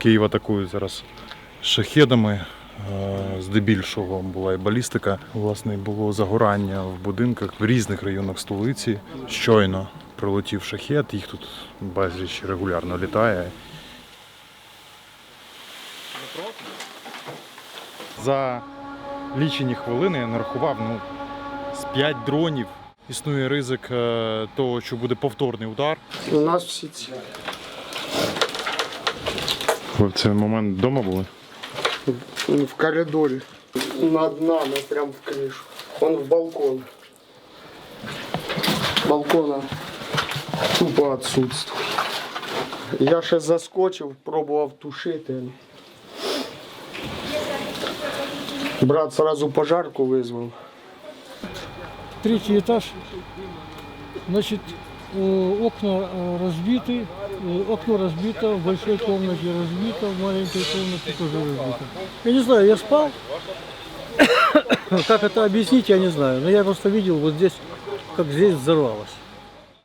Київ атакують зараз шахедами. Е, Здебільшого була і балістика. Власне, було загорання в будинках в різних районах столиці. Щойно прилетів шахет, їх тут безліч регулярно літає. За лічені хвилини я нарахував ну, з 5 дронів. Існує ризик е, того, що буде повторний удар. У нас всі ці. Ви в цей момент вдома були? В коридорі. Над нами, прям в кришу. Он в балкон. Балкона тупо отсутствує. Я ще заскочив, пробував тушити. Брат сразу пожарку визвав. третий этаж. Значит, э, окна э, разбиты, э, окно разбито, в большой комнате разбито, в маленькой комнате тоже разбито. Я не знаю, я спал. Как это объяснить, я не знаю. Но я просто видел вот здесь, как здесь взорвалось.